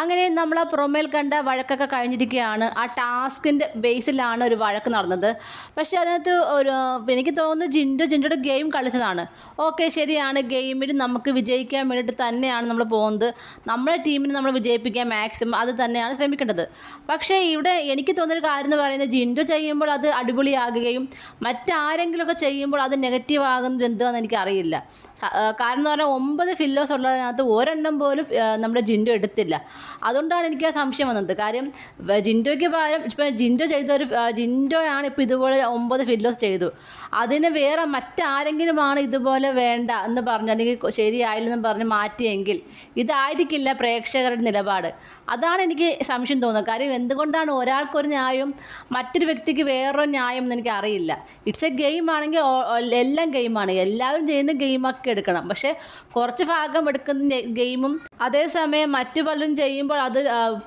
അങ്ങനെ നമ്മൾ ആ പുറമേൽ കണ്ട വഴക്കൊക്കെ കഴിഞ്ഞിരിക്കുകയാണ്. ആ ടാസ്കിന്റെ ബേസിലാണ് ഒരു വഴക്ക് നടന്നത്. പക്ഷേ അതിനകത്ത് ഒരു എനിക്ക് തോന്നുന്നു ജിൻഡോ ജിൻഡോയുടെ ഗെയിം കളിച്ചതാണ്. ഓക്കെ ശരിയാണ്. ഗെയിമിൽ നമുക്ക് വിജയിക്കാൻ വേണ്ടിയിട്ട് തന്നെയാണ് നമ്മൾ പോകുന്നത്. നമ്മുടെ ടീമിനെ നമ്മൾ വിജയിപ്പിക്കാൻ മാക്സിമം അത് തന്നെയാണ് ശ്രമിക്കേണ്ടത്. പക്ഷേ ഇവിടെ എനിക്ക് തോന്നിയൊരു കാര്യം എന്ന് പറയുന്നത് ജിൻഡോ ചെയ്യുമ്പോൾ അത് അടിപൊളിയാകുകയും മറ്റാരെങ്കിലുമൊക്കെ ചെയ്യുമ്പോൾ അത് നെഗറ്റീവ് ആകുന്നത് എന്താണെന്ന് എനിക്കറിയില്ല കാരണം എന്ന് പറഞ്ഞാൽ ഒമ്പത് ഫില്ലോസ് ഉള്ളതിനകത്ത് ഒരെണ്ണം പോലും നമ്മുടെ ജിൻഡോ എടുത്തില്ല. അതുകൊണ്ടാണ് എനിക്ക് ആ സംശയം വന്നത്. കാര്യം ജിൻഡോയ്ക്ക് പകരം ഇപ്പം ജിൻഡോ ചെയ്ത ഒരു ജിൻഡോയാണ് ഇപ്പോൾ ഇതുപോലെ ഒമ്പത് ഫില്ലോസ് ചെയ്തു. അതിന് വേറെ മറ്റാരെങ്കിലുമാണ് ഇതുപോലെ വേണ്ട എന്ന് പറഞ്ഞ് അല്ലെങ്കിൽ ശരിയായില്ലെന്ന് പറഞ്ഞ് മാറ്റിയെങ്കിൽ ഇതായിരിക്കില്ല പ്രേക്ഷകരുടെ നിലപാട്. അതാണ് എനിക്ക് സംശയം തോന്നുന്നത്. കാര്യം എന്തുകൊണ്ടാണ് ഒരാൾക്കൊരു ന്യായം മറ്റൊരു വ്യക്തിക്ക് വേറൊരു ന്യായം എന്ന് എനിക്ക് അറിയില്ല. ഇറ്റ്സ് എ ഗെയിം ആണെങ്കിൽ എല്ലാം ഗെയിമാണ് എല്ലാവരും ചെയ്യുന്ന ഗെയിമൊക്കെ എടുക്കണം. പക്ഷേ കുറച്ച് ഭാഗം എടുക്കുന്ന ഗെയിമും അതേസമയം മറ്റു പലരും ചെയ്യുമ്പോൾ അത്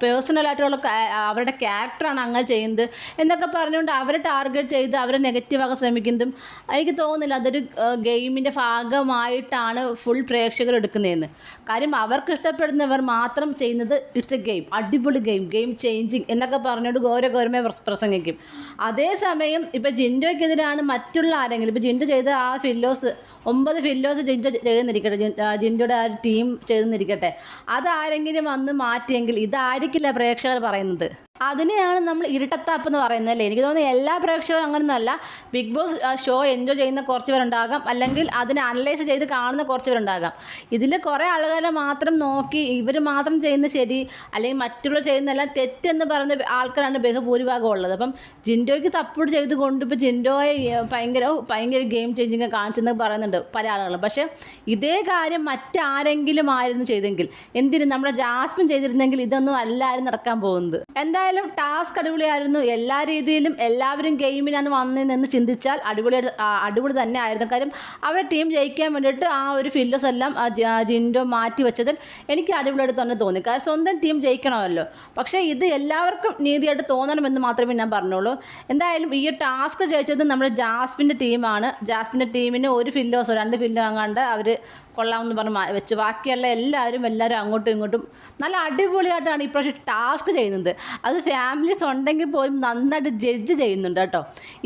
പേഴ്സണലായിട്ടുള്ള അവരുടെ ക്യാരക്ടറാണ് അങ്ങനെ ചെയ്യുന്നത് എന്നൊക്കെ പറഞ്ഞുകൊണ്ട് അവരെ ടാർഗറ്റ് ചെയ്ത് അവരെ നെഗറ്റീവ് ആക്കാൻ ശ്രമിക്കുന്നതും എനിക്ക് തോന്നുന്നില്ല അതൊരു ഗെയിമിന്റെ ഭാഗമായിട്ടാണ് ഫുൾ പ്രേക്ഷകർ എടുക്കുന്നതെന്ന്. കാര്യം അവർക്ക് ഇഷ്ടപ്പെടുന്നവർ മാത്രം ചെയ്യുന്നത് ഇറ്റ്സ് എ ഗെയിം അടിപൊളി ഗെയിം ഗെയിം ചേഞ്ചിങ് എന്നൊക്കെ പറഞ്ഞുകൊണ്ട് ഘോര ഘോരമേ പ്രസ- പ്രസംഗിക്കും. അതേസമയം ഇപ്പോൾ ജിൻഡോയ്ക്കെതിരാണ് മറ്റുള്ള ആരെങ്കിലും ഇപ്പോൾ ജിൻഡോ ചെയ്ത ആ ഫില്ലോസ് ഒമ്പത് ഫില്ലോസ് ജിൻഡോ ആ ജിൻഡോയുടെ ആ ഒരു ടീം ചെയ്തെന്നിരിക്കട്ടെ അതാരെങ്കിലും വന്ന് മാറ്റിയെങ്കിൽ ഇതായിരിക്കില്ല പ്രേക്ഷകർ പറയുന്നത്. അതിനെയാണ് നമ്മൾ ഇരുട്ടത്താപ്പ് എന്ന് പറയുന്നത് അല്ലേ? എനിക്ക് തോന്നുന്നു എല്ലാ പ്രേക്ഷകരും അങ്ങനെയൊന്നുമല്ല ബിഗ് ബോസ് ഷോ എൻജോയ് ചെയ്യുന്ന കുറച്ച് പേരുണ്ടാകാം അല്ലെങ്കിൽ അതിനെ അനലൈസ് ചെയ്ത് കാണുന്ന കുറച്ച് പേരുണ്ടാകാം ഇതിൽ കുറേ ആളുകളെ മാത്രം നോക്കി ഇവർ മാത്രം ചെയ്യുന്ന ശരി അല്ലെങ്കിൽ മറ്റുള്ള ചെയ്യുന്നതെല്ലാം തെറ്റെന്ന് പറയുന്ന ആൾക്കാരാണ് ബഹുഭൂരിഭാഗം ഉള്ളത് അപ്പം ജിൻഡോയ്ക്ക് സപ്പോർട്ട് ചെയ്തുകൊണ്ട് ഇപ്പോൾ ജിൻഡോയെ ഭയങ്കര ഭയങ്കര ഗെയിം ചേഞ്ചിങ് കാണിച്ചെന്ന് പറയുന്നുണ്ട് പല ആളുകളും. പക്ഷേ ഇതേ കാര്യം മറ്റാരെങ്കിലും ആയിരുന്നു ചെയ്തെങ്കിൽ എന്തിനും? നമ്മുടെ ജാസ്മിൻ ചെയ്തിരുന്നെങ്കിൽ ഇതൊന്നും അല്ലായിരുന്നു നടക്കാൻ പോകുന്നത്. എന്തായാലും ടാസ്ക് അടിപൊളിയായിരുന്നു. എല്ലാ രീതിയിലും എല്ലാവരും ഗെയിമിനാണ് വന്നതെന്ന് ചിന്തിച്ചാൽ അടിപൊളി അടിപൊളി തന്നെ ആയിരുന്നു. കാര്യം അവരുടെ ടീം ജയിക്കാൻ വേണ്ടിയിട്ട് ആ ഒരു ഫീൽഡേഴ്സ് എല്ലാം ജിൻഡോ മാറ്റി വെച്ചതിൽ എനിക്ക് അടിപൊളിയായിട്ട് തന്നെ തോന്നി. കാരണം സ്വന്തം ടീം ജയിക്കണമല്ലോ. പക്ഷേ ഇത് എല്ലാവർക്കും നീതിയായിട്ട് തോന്നണമെന്ന് മാത്രമേ ഞാൻ പറഞ്ഞുള്ളൂ. എന്തായാലും ഈ ടാസ്ക് ജയിച്ചത് നമ്മുടെ ജാസ്മിന്റെ ടീമാണ്. ജാസ്മിന്റെ ടീമിന് ഒരു ഫില്ലോസോ രണ്ട് ഫില്ലോ അങ്ങാണ്ട് അവർ കൊള്ളാമെന്ന് പറഞ്ഞ് വെച്ചു. ബാക്കിയുള്ള എല്ലാവരും എല്ലാവരും അങ്ങോട്ടും ഇങ്ങോട്ടും നല്ല അടിപൊളിയായിട്ടാണ് ഇപ്രാവശ്യം ടാസ്ക് ചെയ്യുന്നത്. അത് ഫാമിലീസ് ഉണ്ടെങ്കിൽ പോലും നന്നായിട്ട് ജഡ്ജ് ചെയ്യുന്നുണ്ട് കേട്ടോ.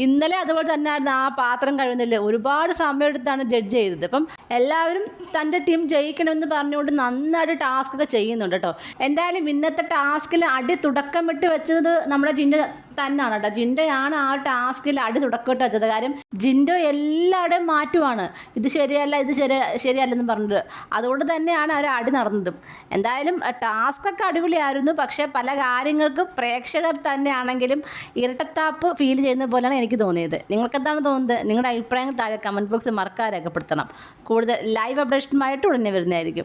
ഇന്നലെ അതുപോലെ തന്നെ ആയിരുന്നു ആ പാത്രം കഴിയുന്നില്ല ഒരുപാട് സമയമെടുത്താണ് ജഡ്ജ് ചെയ്തത്. അപ്പം എല്ലാവരും തന്റെ ടീം ജയിക്കണമെന്ന് പറഞ്ഞുകൊണ്ട് നന്നായിട്ട് ടാസ്ക് ഒക്കെ ചെയ്യുന്നുണ്ട് കേട്ടോ. എന്തായാലും ഇന്നത്തെ ടാസ്കിൽ അടി തുടക്കമിട്ട് വെച്ചത് നമ്മുടെ ജിൻഡ തന്നെയാണ് കേട്ടോ. ജിൻഡയാണ് ആ ടാസ്കിൽ അടി തുടക്കമിട്ട് വെച്ചത്. കാര്യം ജിൻഡോ എല്ലാവരുടെയും മാറ്റുവാണ് ഇത് ശരിയല്ല ഇത് ശരി ശരിയല്ലെന്ന് പറഞ്ഞിട്ട്. അതുകൊണ്ട് തന്നെയാണ് അവർ അടി നടന്നതും. എന്തായാലും ടാസ്ക് ഒക്കെ അടിപൊളിയായിരുന്നു. പക്ഷേ പല കാര്യങ്ങൾക്കും പ്രേക്ഷകർ തന്നെയാണെങ്കിലും ഇരട്ടത്താപ്പ് ഫീൽ ചെയ്യുന്ന പോലെയാണ് എനിക്ക് തോന്നിയത്. നിങ്ങൾക്ക് എന്താണ് തോന്നുന്നത്? നിങ്ങളുടെ അഭിപ്രായങ്ങൾ താഴെ കമന്റ് ബോക്സിൽ മറക്കാതെ രേഖപ്പെടുത്തണം. കൂടുതൽ ലൈവ് അപ്ഡേഷനുമായിട്ട് ഉടനെ വരുന്നതായിരിക്കും.